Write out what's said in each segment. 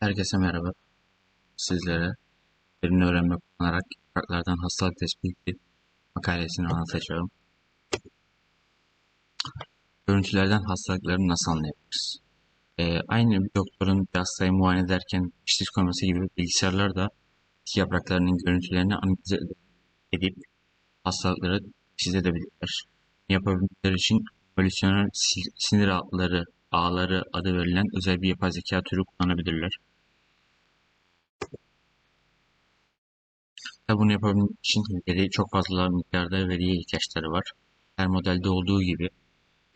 Herkese merhaba. Sizlere derin öğrenme kullanarak farklardan hastalık tespiti makalesini anlatacağım. Görüntülerden hastalıkları nasıl anlayabiliriz? Ee, aynı bir doktorun bir hastayı muayene ederken teşhis koyması gibi bilgisayarlar da yapraklarının görüntülerini analiz edip hastalıkları teşhis edebilirler. Yapabilmeleri için evolüsyonel sinir ağları, ağları adı verilen özel bir yapay zeka türü kullanabilirler. Tabi bunu yapabilmek için veri çok fazla miktarda veriye ihtiyaçları var. Her modelde olduğu gibi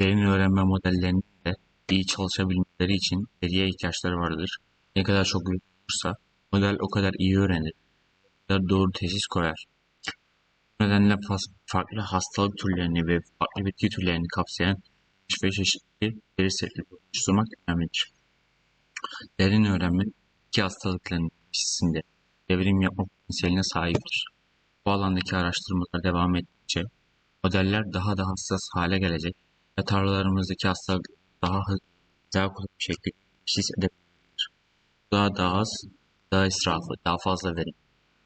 derin öğrenme modellerinin de iyi çalışabilmeleri için veriye ihtiyaçları vardır. Ne kadar çok veri olursa model o kadar iyi öğrenir. O doğru teşhis koyar. Bu nedenle farklı hastalık türlerini ve farklı bitki türlerini kapsayan ve çeşitli veri setleri oluşturmak önemlidir. Derin öğrenme iki hastalıkların ikisinde devrim yapma potansiyeline sahiptir. Bu alandaki araştırmalar devam ettikçe modeller daha da hassas hale gelecek ve tarlalarımızdaki hastalık daha hızlı, daha kolay bir şekilde teşhis edebilir. Daha daha az, daha israfı, daha fazla verim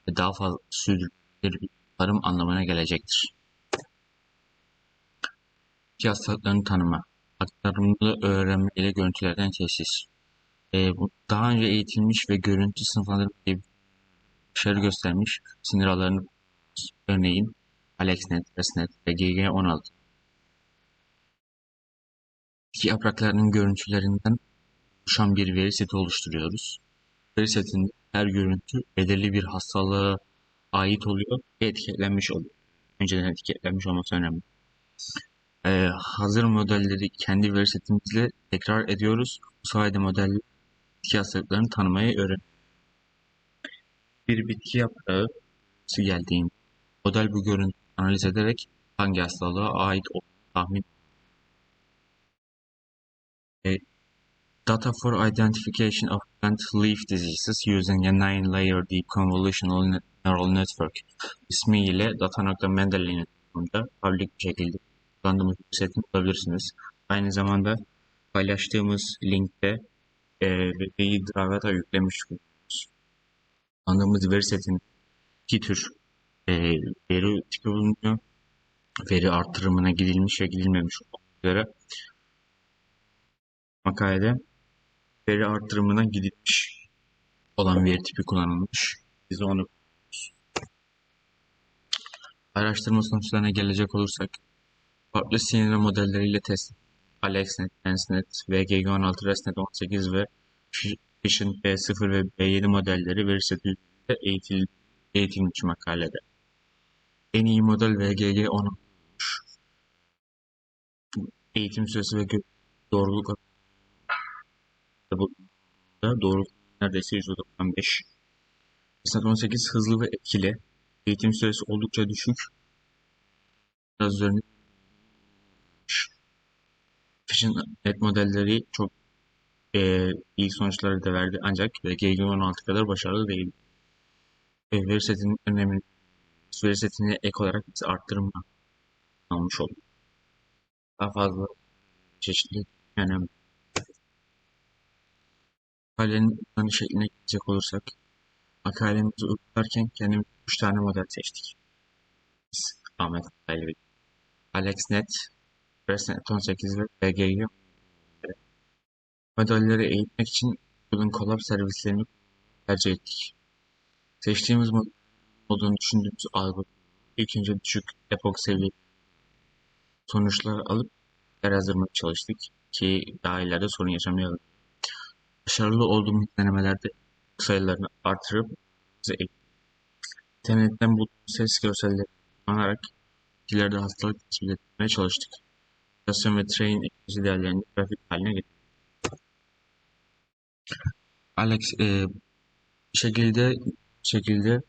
ve daha fazla sürdürülebilir bir tarım anlamına gelecektir. İki hastalıkların tanımı, aktarımlı öğrenme ile görüntülerden teşhis. Ee, bu daha önce eğitilmiş ve görüntü sınıflandırma gibi başarı göstermiş sinir ağlarını örneğin AlexNet, ResNet ve GG16. İki yapraklarının görüntülerinden oluşan bir veri seti oluşturuyoruz. Veri setinde her görüntü belirli bir hastalığa ait oluyor ve etiketlenmiş oluyor. Önceden etiketlenmiş olması önemli. Ee, hazır modelleri kendi veri setimizle tekrar ediyoruz. Bu sayede model bitki hastalıklarını tanımayı öğreniyoruz. Bir bitki yaprağı geldiğinde model bu görüntüyü analiz ederek hangi hastalığa ait olduğunu tahmin e, Data for identification of plant leaf diseases using a nine-layer deep convolutional neural network ismiyle data.mendeley'nin public bir şekilde kullandığımız bir setini bulabilirsiniz. Aynı zamanda paylaştığımız linkte e, veriyi drive'a da yüklemiş kullandığımız veri setinin iki tür e, veri tipi bulunuyor. Veri artırımına gidilmiş ve gidilmemiş üzere makalede veri artırımına gidilmiş olan veri tipi kullanılmış. Biz onu araştırma sonuçlarına gelecek olursak farklı sinir modelleriyle test AlexNet, TenseNet, VGG16, ResNet 18 ve Fission B0 ve B7 modelleri veri seti üzerinde eğitil, eğitilmiş makalede. En iyi model VGG 10 Eğitim süresi ve doğruluk doğruluk neredeyse %95. ResNet 18 hızlı ve etkili. Eğitim süresi oldukça düşük. Biraz üzerinde Fission net modelleri çok e, iyi sonuçları da verdi ancak GG16 kadar başarılı değil. E, veri setinin önemli veri setini ek olarak biz arttırma almış olduk. Daha fazla çeşitli önemli. Makalenin uzanı şekline gidecek olursak makalemizi uygularken kendimiz 3 tane model seçtik. Biz Ahmet Kaylı AlexNet, ResNet 18 ve BGG modelleri eğitmek için Google'ın Colab servislerini tercih ettik. Seçtiğimiz modunu düşündüğümüz algoritma ilk önce düşük epok seviyeli sonuçları alıp yazdırmaya çalıştık ki daha ileride sorun yaşamayalım. Başarılı olduğumuz denemelerde sayılarını artırıp bize internetten bulduğumuz ses görselleri kullanarak ileride hastalık tespit etmeye çalıştık. Stasyon ve train ekoloji değerlerini grafik haline getirdik. Alex e, şekilde şekilde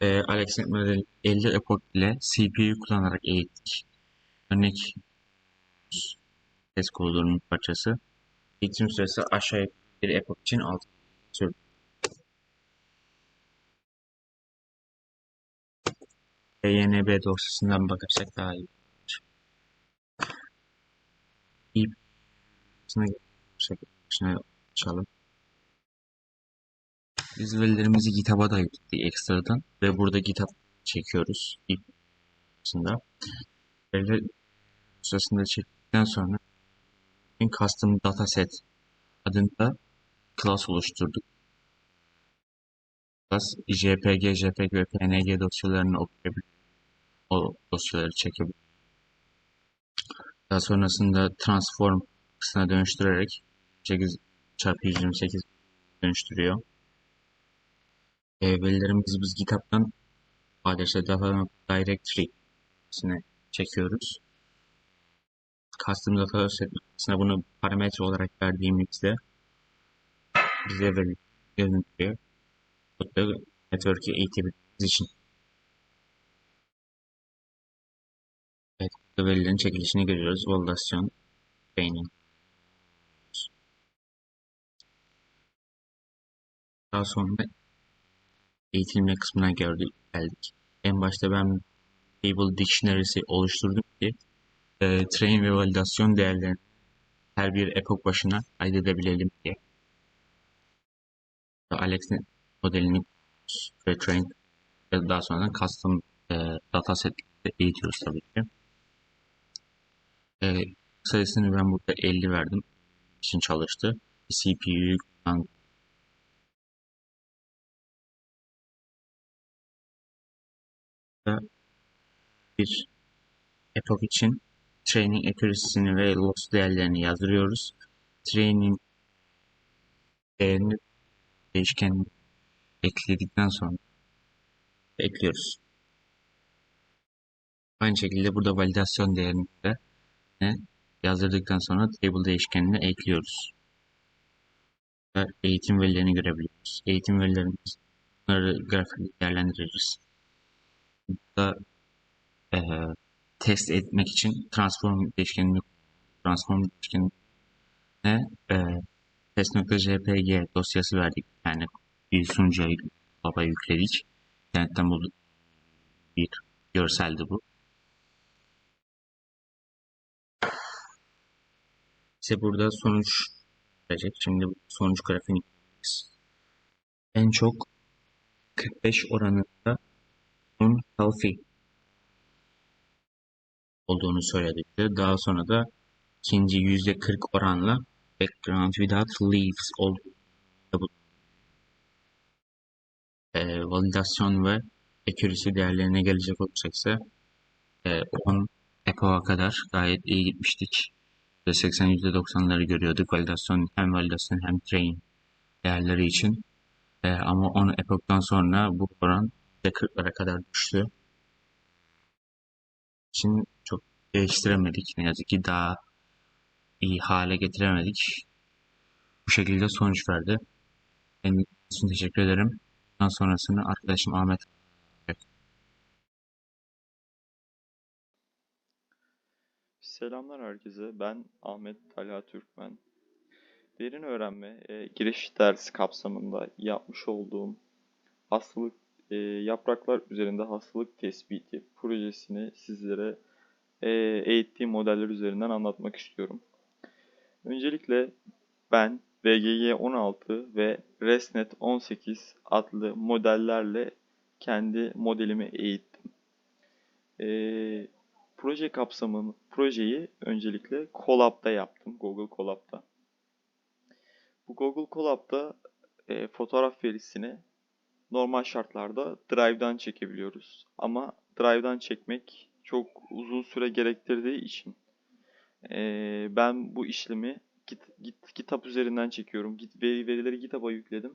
e, Alex'in modeli 50 epok ile CPU kullanarak eğittik. Örnek test kodlarının parçası. Eğitim süresi aşağı bir epok için 6 sürdü. YNB dosyasından bakarsak daha iyi. İyi. Şuna açalım. Biz verilerimizi GitHub'a da yükledik ekstradan ve burada GitHub çekiyoruz. İlk kısmında. Veriler dosyasında çektikten sonra custom dataset adında class oluşturduk. Class JPG, JPG ve PNG dosyalarını okuyabilir. O dosyaları çekebilir. Daha sonrasında transform kısmına dönüştürerek 8 çarpı 128 dönüştürüyor. E, verilerimizi biz GitHub'dan ADS Data Directory'sine çekiyoruz. Custom Data Set'ine bunu parametre olarak verdiğimizde bize veri görüntüyor. Burada network'ü eğitebilmemiz için. Evet, verilerin çekilişini görüyoruz. Validasyon, training. Daha sonra eğitilme kısmına geldik. En başta ben Table Dictionary'si oluşturdum ki e, train ve validasyon değerlerini her bir epoch başına kaydedebilelim diye. Alex'in modelini ve train ve daha sonra custom e, dataset'te eğitiyoruz tabii ki. E, sayısını ben burada 50 verdim. için çalıştı. CPU'yu kullandım. Bir epoch için training accuracy'sini ve loss değerlerini yazdırıyoruz. Training değerini değişken ekledikten sonra ekliyoruz. Aynı şekilde burada validasyon değerini de yazdırdıktan sonra table değişkenine ekliyoruz. Eğitim verilerini görebiliyoruz. Eğitim verilerimiz bunları grafik değerlendiririz. Burada e, test etmek için transform değişkenini transform değişkenine e, test.jpg dosyası verdik. Yani bir sunucuya baba yükledik. İnternetten bulduk. Bir görseldi bu. İşte burada sonuç verecek. Şimdi sonuç grafiğini en çok 45 oranında un healthy olduğunu söyledi. Daha sonra da ikinci yüzde 40 oranla background without leaves olduğunu e, validasyon ve accuracy değerlerine gelecek olursak ise e, 10 EPO'a kadar gayet iyi gitmiştik. %80 %90'ları görüyorduk validasyon hem validasyon hem train değerleri için. E, ama 10 epoch'tan sonra bu oran %40'lara kadar düştü. Çok değiştiremedik. Ne yazık ki daha iyi hale getiremedik. Bu şekilde sonuç verdi. Ben için teşekkür ederim. Daha sonrasını arkadaşım Ahmet Selamlar herkese. Ben Ahmet Talha Türkmen. Derin öğrenme e, giriş dersi kapsamında yapmış olduğum hastalık e, yapraklar üzerinde hastalık tespiti projesini sizlere eğittiğim modeller üzerinden anlatmak istiyorum. Öncelikle ben VGG 16 ve ResNet 18 adlı modellerle kendi modelimi eğittim. E, proje kapsamını, projeyi öncelikle Colab'da yaptım. Google Colab'da. Bu Google Colab'da e, fotoğraf verisini normal şartlarda Drive'dan çekebiliyoruz. Ama Drive'dan çekmek çok uzun süre gerektirdiği için e, ben bu işlemi git, git, GitHub üzerinden çekiyorum. Git, veri, verileri GitHub'a yükledim.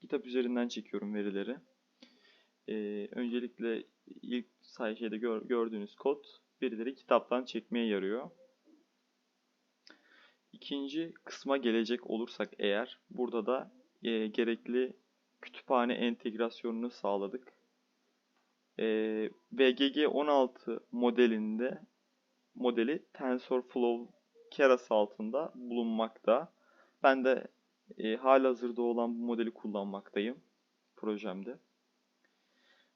GitHub üzerinden çekiyorum verileri. E, öncelikle ilk sayfada gör, gördüğünüz kod birileri kitaptan çekmeye yarıyor. İkinci kısma gelecek olursak eğer burada da e, gerekli kütüphane entegrasyonunu sağladık. E, VGG 16 modelinde modeli TensorFlow Keras altında bulunmakta. Ben de e, halihazırda olan bu modeli kullanmaktayım projemde.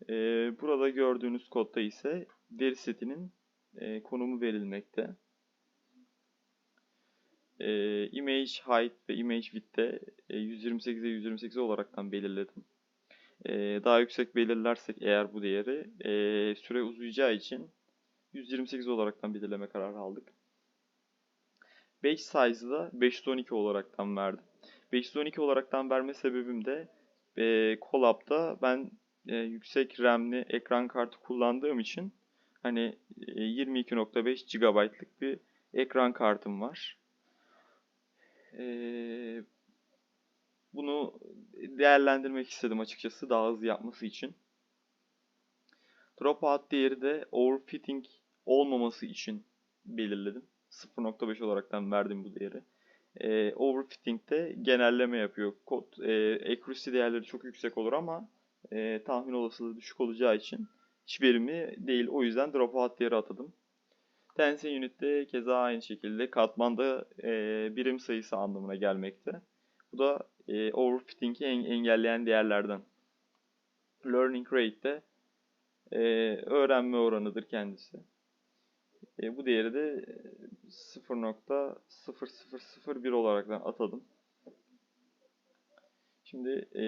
E, burada gördüğünüz kodda ise veri setinin e, konumu verilmekte. e, image height ve image width'te e, 128'e 128 olaraktan belirledim. E, daha yüksek belirlersek eğer bu değeri e, süre uzayacağı için 128 olaraktan belirleme kararı aldık. Batch size'ı da 512 olaraktan verdim. 512 olaraktan verme sebebim de e, Collab'da ben e, yüksek RAM'li ekran kartı kullandığım için hani e, 22.5 GB'lık bir ekran kartım var. E, bunu değerlendirmek istedim açıkçası daha hızlı yapması için. Dropout değeri de overfitting olmaması için belirledim. 0.5 olaraktan verdim bu değeri. E, overfitting de genelleme yapıyor. Kod, e, accuracy değerleri çok yüksek olur ama e, tahmin olasılığı düşük olacağı için hiç verimli değil. O yüzden dropout değeri atadım. Tensor Unit'te keza aynı şekilde katmanda e, birim sayısı anlamına gelmekte. Bu da e, overfitting'i en, engelleyen değerlerden. Learning rate de e, öğrenme oranıdır kendisi. E, bu değeri de 0.0001 olarak atadım. Şimdi e,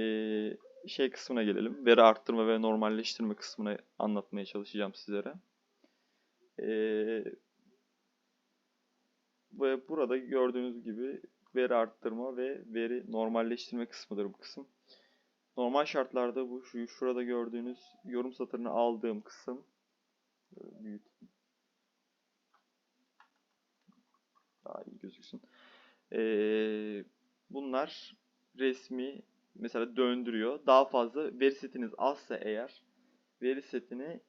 şey kısmına gelelim. Veri arttırma ve normalleştirme kısmına anlatmaya çalışacağım sizlere. E, ve burada gördüğünüz gibi veri arttırma ve veri normalleştirme kısmıdır bu kısım. Normal şartlarda bu şu şurada gördüğünüz yorum satırını aldığım kısım büyüt daha iyi gözüksün. Ee, bunlar resmi mesela döndürüyor. Daha fazla veri setiniz azsa eğer veri setini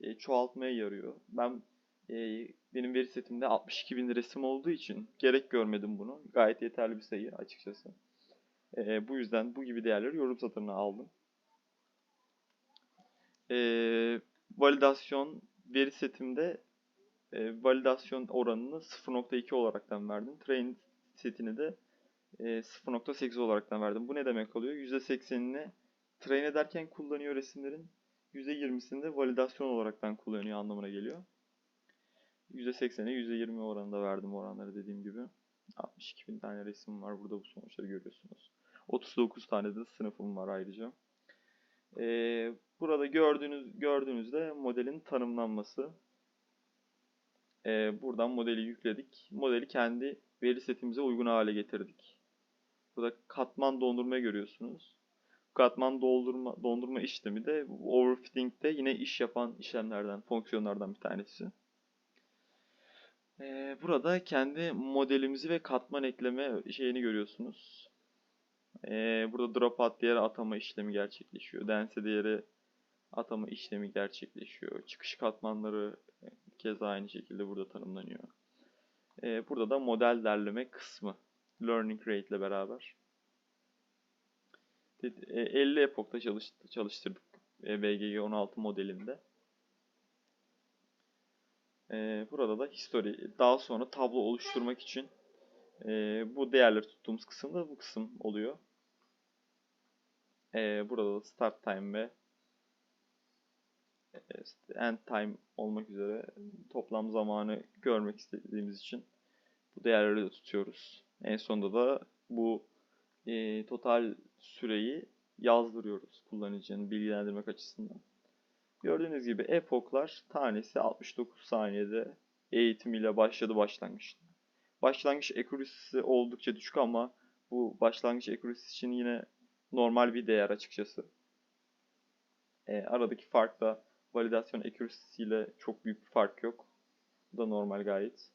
e, çoğaltmaya yarıyor. Ben benim veri setimde 62 bin resim olduğu için gerek görmedim bunu. Gayet yeterli bir sayı açıkçası. Bu yüzden bu gibi değerleri yorum satırına aldım. E, validasyon veri setimde e, validasyon oranını 0.2 olaraktan verdim. Train setini de e, 0.8 olaraktan verdim. Bu ne demek oluyor? %80'ini train ederken kullanıyor resimlerin. %20'sini de validasyon olaraktan kullanıyor anlamına geliyor. %80'e %20 oranında verdim oranları dediğim gibi. 62 bin tane resim var. Burada bu sonuçları görüyorsunuz. 39 tane de sınıfım var ayrıca. Ee, burada gördüğünüz gördüğünüzde modelin tanımlanması. Ee, buradan modeli yükledik. Modeli kendi veri setimize uygun hale getirdik. Burada katman dondurma görüyorsunuz. Katman doldurma, dondurma işlemi de overfitting'de yine iş yapan işlemlerden, fonksiyonlardan bir tanesi. Burada kendi modelimizi ve katman ekleme şeyini görüyorsunuz. Ee, burada dropout değeri atama işlemi gerçekleşiyor. Dense değeri atama işlemi gerçekleşiyor. Çıkış katmanları keza aynı şekilde burada tanımlanıyor. Burada da model derleme kısmı. Learning rate ile beraber. 50 epokta çalıştırdık BGG 16 modelinde. Ee, burada da history. Daha sonra tablo oluşturmak için e, bu değerleri tuttuğumuz kısımda bu kısım oluyor. Ee, burada da start time ve end time olmak üzere toplam zamanı görmek istediğimiz için bu değerleri de tutuyoruz. En sonunda da bu e, total süreyi yazdırıyoruz kullanıcının bilgilendirmek açısından. Gördüğünüz gibi epoklar tanesi 69 saniyede eğitim ile başladı başlangıçta. Başlangıç accuracy'si oldukça düşük ama bu başlangıç accuracy için yine normal bir değer açıkçası. E, aradaki fark da validasyon ile çok büyük bir fark yok. Bu da normal gayet.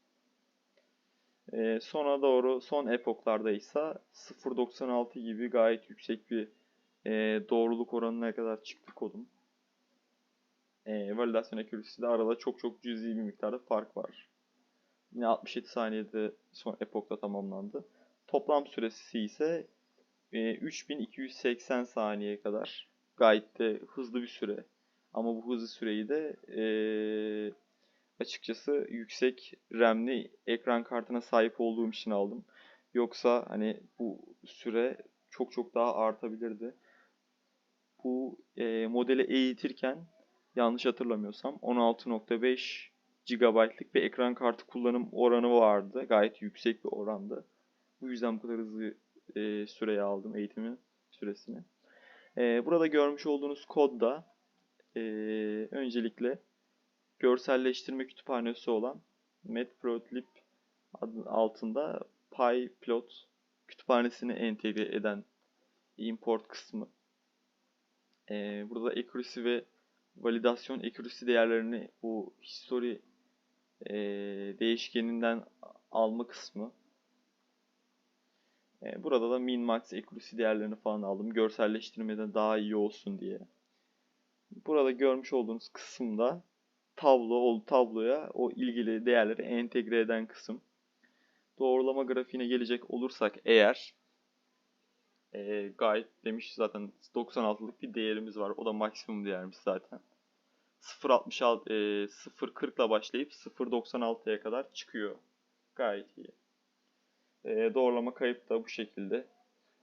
E, sona doğru son epoklarda ise 0.96 gibi gayet yüksek bir e, doğruluk oranına kadar çıktı kodum. E, validasyon accuracy'de arada çok çok cüzi bir miktarda fark var. Yine 67 saniyede son epokta tamamlandı. Toplam süresi ise e, 3280 saniyeye kadar. Gayet de hızlı bir süre. Ama bu hızlı süreyi de e, açıkçası yüksek RAM'li ekran kartına sahip olduğum için aldım. Yoksa hani bu süre çok çok daha artabilirdi. Bu e, modeli eğitirken yanlış hatırlamıyorsam 16.5 GB'lık bir ekran kartı kullanım oranı vardı. Gayet yüksek bir orandı. Bu yüzden bu kadar hızlı e, süreyi aldım eğitimin süresini. E, burada görmüş olduğunuz kodda e, öncelikle görselleştirme kütüphanesi olan Matplotlib altında PyPlot kütüphanesini entegre eden import kısmı. E, burada accuracy ve validasyon accuracy değerlerini bu history e, değişkeninden alma kısmı. E, burada da min max accuracy değerlerini falan aldım. Görselleştirmeden daha iyi olsun diye. Burada görmüş olduğunuz kısımda tablo ol tabloya o ilgili değerleri entegre eden kısım. Doğrulama grafiğine gelecek olursak eğer e, gayet demiş zaten 96'lık bir değerimiz var. O da maksimum değerimiz zaten. 0.66 e, 0.40 ile başlayıp 0.96'ya kadar çıkıyor. Gayet iyi. E, doğrulama kayıp da bu şekilde.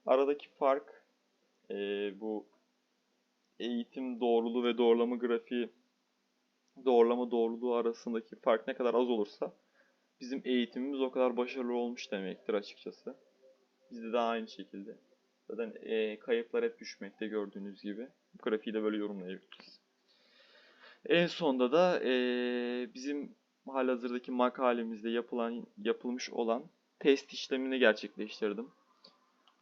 Aradaki fark e, bu eğitim doğruluğu ve doğrulama grafiği doğrulama doğruluğu arasındaki fark ne kadar az olursa bizim eğitimimiz o kadar başarılı olmuş demektir açıkçası. Bizde de aynı şekilde. Zaten e, kayıplar hep düşmekte gördüğünüz gibi. Bu grafiği de böyle yorumlayabiliriz. En sonda da e, bizim halihazırdaki makalemizde yapılan yapılmış olan test işlemini gerçekleştirdim.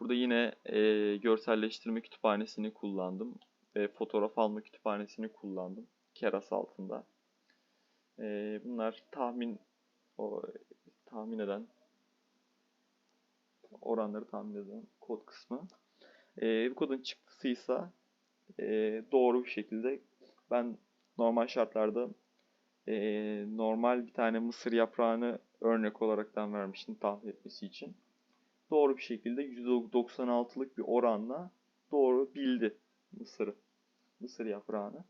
Burada yine e, görselleştirme kütüphanesini kullandım ve fotoğraf alma kütüphanesini kullandım. Keras altında. E, bunlar tahmin o tahmin eden oranları tahmin eden kod kısmı. E, bu kodun çıktısıysa e, doğru bir şekilde ben normal şartlarda e, normal bir tane mısır yaprağını örnek olaraktan vermiştim tahmin etmesi için. Doğru bir şekilde %96'lık bir oranla doğru bildi mısırı. Mısır yaprağını.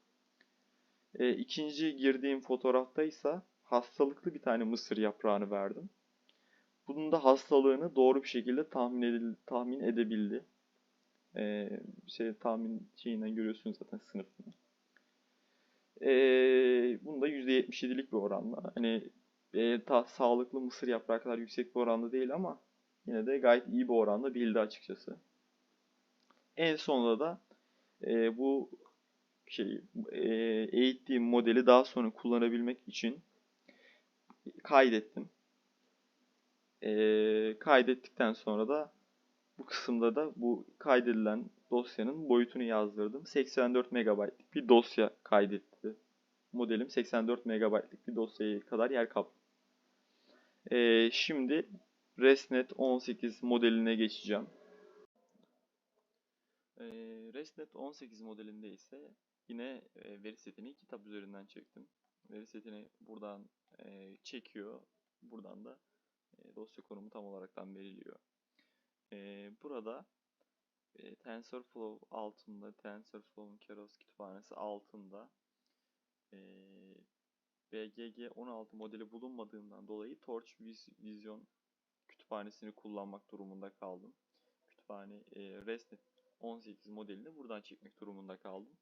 E, ikinci girdiğim fotoğrafta ise hastalıklı bir tane mısır yaprağını verdim. Bunun da hastalığını doğru bir şekilde tahmin, edil, tahmin edebildi. E, şey tahmin şeyinden görüyorsunuz zaten sınıfını. E, bunu da %77'lik bir oranla. Hani e, ta, sağlıklı mısır yaprağı kadar yüksek bir oranda değil ama yine de gayet iyi bir oranda bildi açıkçası. En sonunda da e, bu şey e, eğittiğim modeli daha sonra kullanabilmek için kaydettim. E, kaydettikten sonra da bu kısımda da bu kaydedilen dosyanın boyutunu yazdırdım. 84 MB'lik bir dosya kaydetti. Modelim 84 MB'lik bir dosyaya kadar yer kaplıyor. Ee, şimdi ResNet 18 modeline geçeceğim. Ee, ResNet 18 modelinde ise yine e, veri setini kitap üzerinden çektim. Veri setini buradan e, çekiyor. Buradan da e, dosya konumu tam olaraktan veriliyor. E, burada e, TensorFlow altında, TensorFlow'un Keras kütüphanesi altında e, BGG 16 modeli bulunmadığından dolayı Torch Vision kütüphanesini kullanmak durumunda kaldım. Kütüphane ResNet 18 modelini buradan çekmek durumunda kaldım.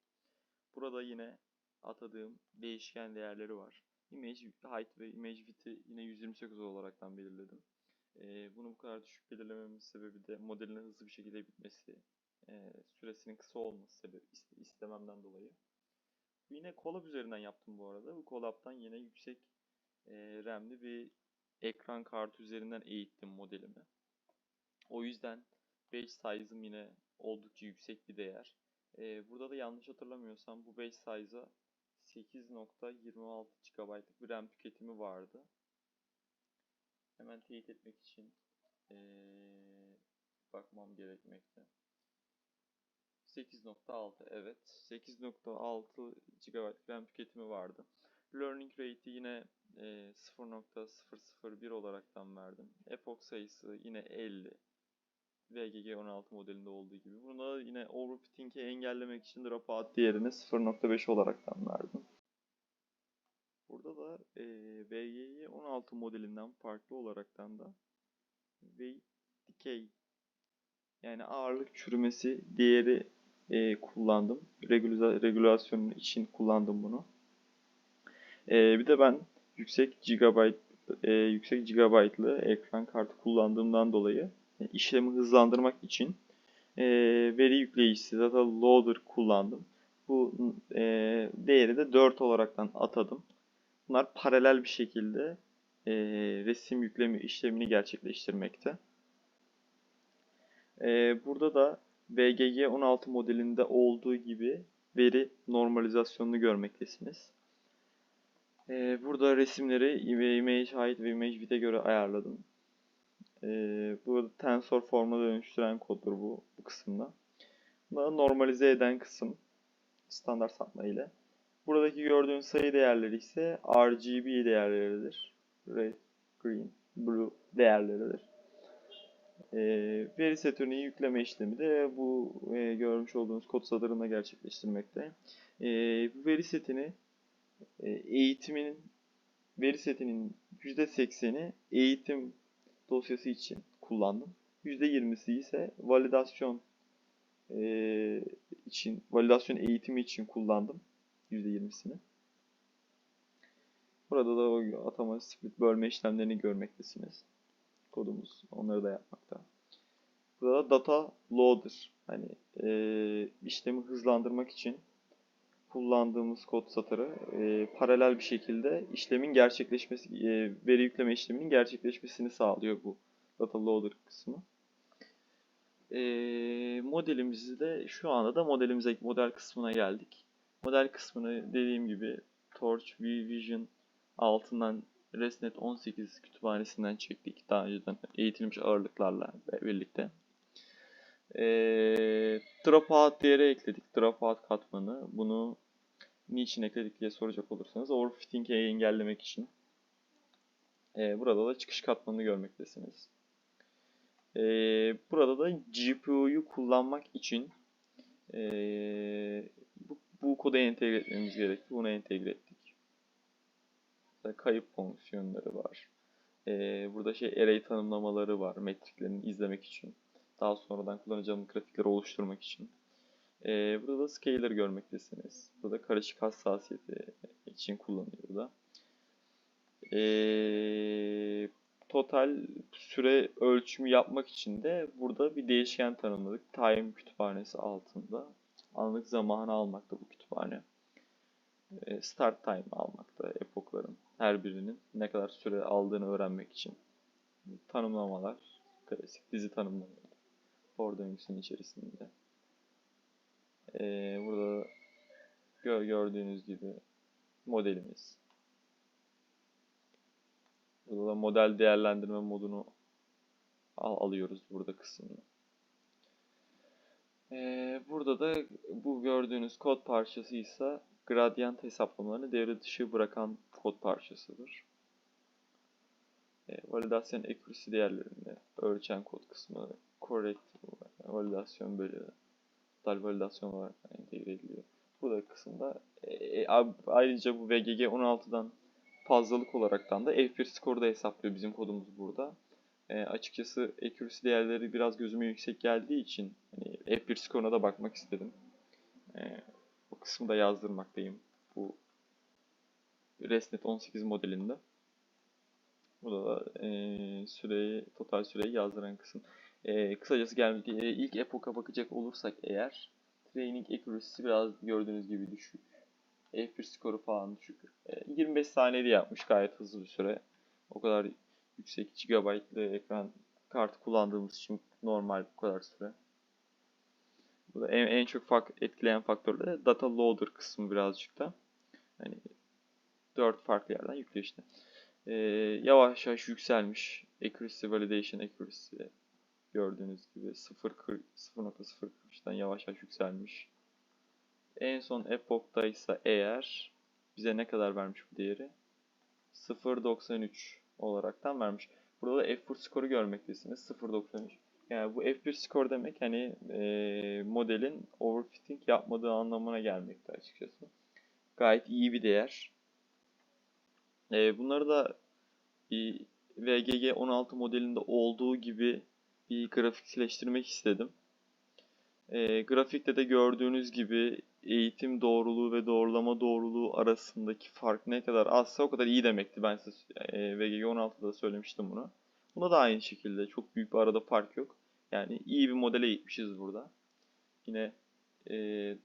Burada yine atadığım değişken değerleri var. Image height ve image width'i yine 128 olaraktan belirledim. E, bunu bu kadar düşük belirlememin sebebi de modelin hızlı bir şekilde bitmesi, e, süresinin kısa olması sebebi istememden dolayı. Yine Colab üzerinden yaptım bu arada. Bu Colab'dan yine yüksek e, RAM'li bir ekran kartı üzerinden eğittim modelimi. O yüzden base size'ım yine oldukça yüksek bir değer. E, burada da yanlış hatırlamıyorsam bu base size'a 8.26 GB'lık bir RAM tüketimi vardı. Hemen teyit etmek için e, bakmam gerekmekte. 8.6 evet. 8.6 GB RAM tüketimi vardı. Learning rate'i yine e, 0.001 olaraktan verdim. Epoch sayısı yine 50. VGG 16 modelinde olduğu gibi. Bunu da yine overfitting'i engellemek için dropout değerini 0.5 olaraktan verdim. Burada da e, VGG 16 modelinden farklı olaraktan da weight decay yani ağırlık çürümesi değeri e, kullandım. Regüla regülasyon için kullandım bunu. E, bir de ben yüksek gigabyte e, yüksek gigabaytlı ekran kartı kullandığımdan dolayı işlemi hızlandırmak için e, veri yükleyicisi data loader kullandım. Bu e, değeri de 4 olaraktan atadım. Bunlar paralel bir şekilde e, resim yükleme işlemini gerçekleştirmekte. E, burada da VGG 16 modelinde olduğu gibi veri normalizasyonunu görmektesiniz. E, burada resimleri image height ve image width'e göre ayarladım. E, burada tensor formuna dönüştüren koddur bu, bu kısımda. Bunları normalize eden kısım standart sapma ile. Buradaki gördüğün sayı değerleri ise RGB değerleridir. Red, green, blue değerleridir. E, veri setini yükleme işlemi de bu e, görmüş olduğunuz kod satırında gerçekleştirmekte. E, bu veri setini e, eğitimin veri setinin %80'i eğitim dosyası için kullandım. %20'si ise validasyon e, için, validasyon eğitimi için kullandım. %20'sini. Burada da o atama, split, bölme işlemlerini görmektesiniz. Kodumuz onları da yapmakta. Burada da data loader. Hani e, işlemi hızlandırmak için kullandığımız kod satırı e, paralel bir şekilde işlemin gerçekleşmesi, e, veri yükleme işleminin gerçekleşmesini sağlıyor bu data loader kısmı. E, modelimizi de şu anda da modelimize model kısmına geldik. Model kısmını dediğim gibi Torch Vision altından ResNet 18 kütüphanesinden çektik daha önceden eğitilmiş ağırlıklarla birlikte. E, dropout değeri ekledik. Dropout katmanı. Bunu niçin ekledik diye soracak olursanız overfitting'i engellemek için. E, burada da çıkış katmanını görmektesiniz. E, burada da GPU'yu kullanmak için e, bu, bu kodu entegre etmemiz gerekti. Bunu entegre ettik. Mesela kayıp fonksiyonları var. E, burada şey array tanımlamaları var metriklerini izlemek için. Daha sonradan kullanacağım grafikleri oluşturmak için. Ee, burada da scaler görmektesiniz. Burada karışık hassasiyeti için kullanılıyor da. Ee, total süre ölçümü yapmak için de burada bir değişken tanımladık. Time kütüphanesi altında. Anlık zamanı almakta bu kütüphane. Ee, start time almakta epokların her birinin ne kadar süre aldığını öğrenmek için. Tanımlamalar, klasik dizi tanımlamaları. Döngüsünün içerisinde. Ee, burada gör, gördüğünüz gibi modelimiz. Burada da model değerlendirme modunu al alıyoruz burada kısmını. Ee, burada da bu gördüğünüz kod parçası ise gradient hesaplamalarını devre dışı bırakan kod parçasıdır. E, validasyon accuracy değerlerini ölçen kod kısmı correct validasyon bölü total validasyon olarak entegre ediliyor. Burada kısımda e, ayrıca bu VGG 16'dan fazlalık olaraktan da F1 skoru da hesaplıyor bizim kodumuz burada. E, açıkçası accuracy değerleri biraz gözüme yüksek geldiği için hani F1 skoruna da bakmak istedim. E, bu kısmı da yazdırmaktayım bu ResNet 18 modelinde. Burada da e, süreyi, total süreyi yazdıran kısım. E, kısacası gelmedi. E, ilk epoka bakacak olursak eğer training accuracy'si biraz gördüğünüz gibi düşük. F1 skoru falan düşük. E, 25 saniyede yapmış gayet hızlı bir süre. O kadar yüksek GB'lı ekran kartı kullandığımız için normal bu kadar süre. Bu da en, en çok fak etkileyen faktör de data loader kısmı birazcık da. Hani 4 farklı yerden yüklüyor işte. Ee, yavaş yavaş yükselmiş. Accuracy Validation Accuracy gördüğünüz gibi 0.043'ten yavaş yavaş yükselmiş. En son Epoch'ta ise eğer bize ne kadar vermiş bu değeri? 0.93 olaraktan vermiş. Burada da F1 skoru görmektesiniz. 0.93. Yani bu F1 skor demek hani e, modelin overfitting yapmadığı anlamına gelmekte açıkçası. Gayet iyi bir değer. E, bunları da bir VGG 16 modelinde olduğu gibi bir grafikleştirmek istedim. E, grafikte de gördüğünüz gibi eğitim doğruluğu ve doğrulama doğruluğu arasındaki fark ne kadar azsa o kadar iyi demekti. Ben size e, VGG 16'da söylemiştim bunu. Buna da aynı şekilde çok büyük bir arada fark yok. Yani iyi bir modele gitmişiz burada. Yine e,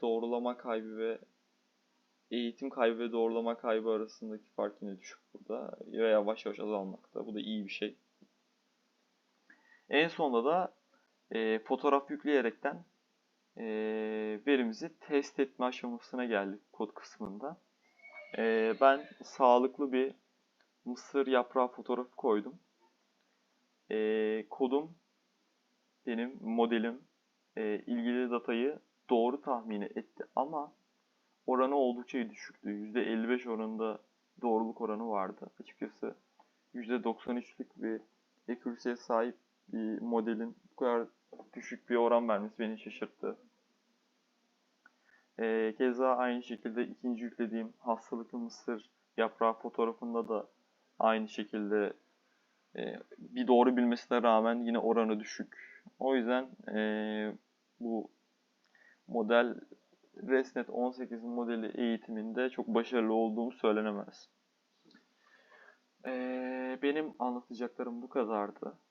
doğrulama kaybı ve eğitim kaybı ve doğrulama kaybı arasındaki fark yine düşük burada. Ve yavaş yavaş azalmakta. Bu da iyi bir şey. En sonunda da e, fotoğraf yükleyerekten e, verimizi test etme aşamasına geldik kod kısmında. E, ben sağlıklı bir mısır yaprağı fotoğrafı koydum. E, kodum benim modelim e, ilgili datayı doğru tahmini etti ama oranı oldukça düşüktü. %55 oranında doğruluk oranı vardı. Açıkçası %93'lük bir accuracy'ye sahip modelin bu kadar düşük bir oran vermesi beni şaşırttı. Ee, keza aynı şekilde ikinci yüklediğim hastalıklı mısır yaprağı fotoğrafında da aynı şekilde e, bir doğru bilmesine rağmen yine oranı düşük. O yüzden e, bu model ResNet 18 modeli eğitiminde çok başarılı olduğum söylenemez. Ee, benim anlatacaklarım bu kadardı.